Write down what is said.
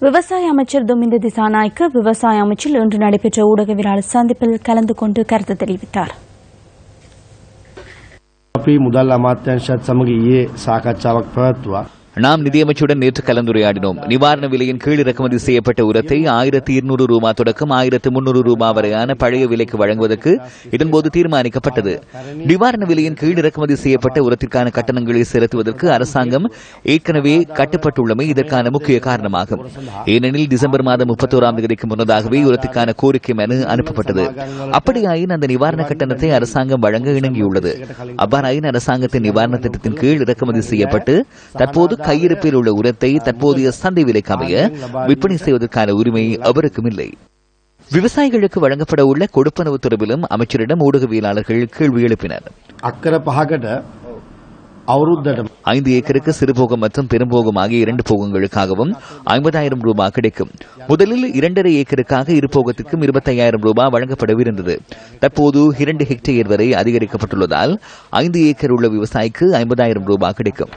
விவசாய அமைச்சர் துமிந்த திசாநாய்க்கு விவசாய அமைச்சில் இன்று நடைபெற்ற ஊடகவியலாளர் சந்திப்பில் கலந்து கொண்டு கருத்து தெரிவித்தார் අපි මුදල් අමාත්‍යංශත් සමග ඊයේ සාකච්ඡාවක් පැවැත්තුවා. நாம் நிதியமைச்சருடன் நேற்று கலந்துரையாடினோம். நிவாரண விலையின் கீழ் இறக்குமதி செய்யப்பட்ட உரத்தை ஆயிரத்தி இருநூறு ரூபா தொடக்கம் ஆயிரத்து முன்னூறு ரூபாய் வரையான பழைய விலைக்கு வழங்குவதற்கு இதன்போது தீர்மானிக்கப்பட்டது. நிவாரண விலையின் கீழ் இறக்குமதி செய்யப்பட்ட உரத்திற்கான கட்டணங்களை செலுத்துவதற்கு அரசாங்கம் ஏற்கனவே கட்டுப்பட்டுள்ளமை இதற்கான முக்கிய காரணமாகும். ஏனெனில் டிசம்பர் மாதம் முப்பத்தோராம் தேதிக்கு முன்னதாகவே உரத்திற்கான கோரிக்கை மனு அனுப்பப்பட்டது. அப்படியாயின் அந்த நிவாரண கட்டணத்தை அரசாங்கம் வழங்க இணங்கியுள்ளது. அவ்வாறாயின் அரசாங்கத்தின் நிவாரண திட்டத்தின் கீழ் இறக்குமதி செய்யப்பட்டு தற்போது கையிருப்பில் உள்ள உரத்தை தற்போதைய சந்தை விலைக்கு அமைய விற்பனை செய்வதற்கான உரிமை அவருக்கும் இல்லை விவசாயிகளுக்கு வழங்கப்பட உள்ள கொடுப்பனவு தொடர்பிலும் அமைச்சரிடம் ஊடகவியலாளர்கள் கேள்வி எழுப்பினர். ஐந்து ஏக்கருக்கு சிறுபோகம் மற்றும் பெரும்போகம் ஆகிய இரண்டு போகங்களுக்காகவும் ஐம்பதாயிரம் ரூபாய் கிடைக்கும். முதலில் இரண்டரை ஏக்கருக்காக இருபோகத்துக்கும் இருபத்தையாயிரம் ரூபாய் வழங்கப்படவிருந்தது. தற்போது இரண்டு ஹெக்டேயர் வரை அதிகரிக்கப்பட்டுள்ளதால் ஐந்து ஏக்கர் உள்ள விவசாயிக்கு ஐம்பதாயிரம் ரூபாய் கிடைக்கும்.